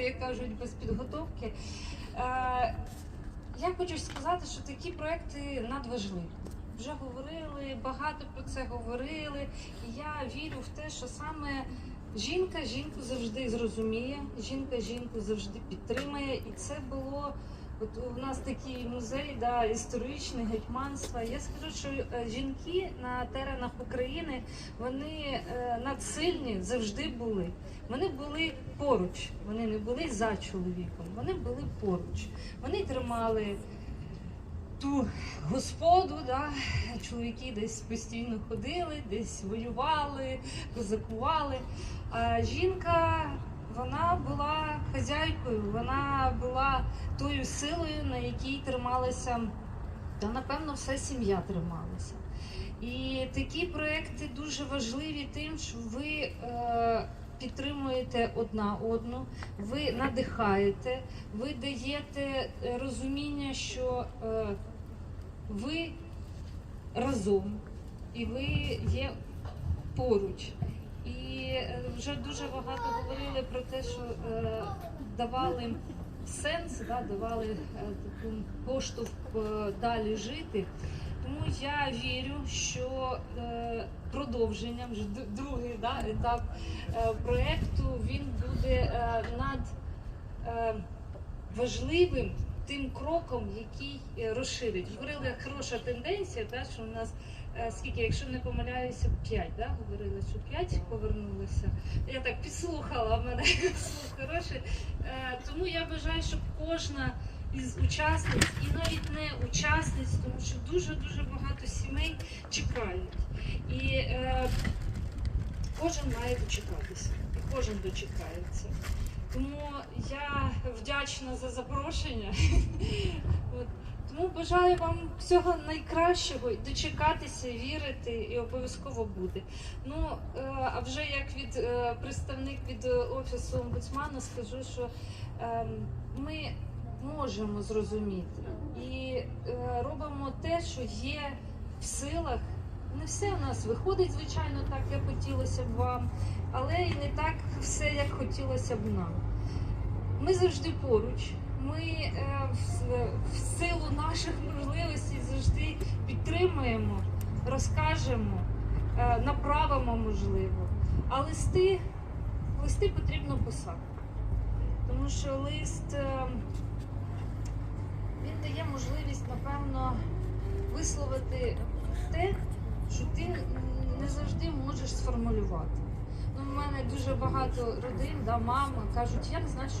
проекти, як кажуть, без підготовки. Е, я хочу сказати, що такі проекти надважливі. Вже говорили, багато про це говорили. І я вірю в те, що саме жінка жінку завжди зрозуміє, жінка жінку завжди підтримає. І це було. От у нас такий музей, да, історичний гетьманства. Я скажу, що е, жінки на теренах України вони е, надсильні завжди були. Вони були поруч, вони не були за чоловіком, вони були поруч. Вони тримали ту господу, да? чоловіки десь постійно ходили, десь воювали, козакували. А жінка вона була хазяйкою, вона була тою силою, на якій трималася, та напевно вся сім'я трималася. І такі проекти дуже важливі тим, що ви е, підтримуєте одна одну, ви надихаєте, ви даєте розуміння, що е, ви разом і ви є поруч. Вже дуже багато говорили про те, що е, давали сенс, да, давали е, таку поштовх е, далі жити. Тому я вірю, що е, продовженням, вже другий да, етап е, проєкту, він буде е, над е, важливим тим кроком, який е, розширить. Говорили, хороша тенденція, да, що у нас е, скільки, якщо не помиляюся, 5, да, говорили, що 5 повернулося. Я так підслухала, в мене слух хороший. Е, тому я бажаю, щоб кожна із учасниць, і навіть не учасниць, тому що дуже-дуже багато сімей чекають. І е, кожен має дочекатися, і кожен дочекається. Тому я вдячна за запрошення. От. Тому бажаю вам всього найкращого, дочекатися, вірити і обов'язково буде. Ну е, а вже як від е, представник від е, офісу омбудсмана скажу, що е, ми можемо зрозуміти і робимо те, що є в силах. Не все у нас виходить, звичайно, так як хотілося б вам, але і не так все, як хотілося б нам. Ми завжди поруч. Ми е, в, в силу наших можливостей завжди підтримуємо, розкажемо, е, направимо можливо. А листи, листи потрібно писати. Тому що лист е, він дає можливість, напевно, висловити те, що ти не завжди можеш сформулювати. Ну, у мене дуже багато родин, да, мама кажуть, я не знаю, що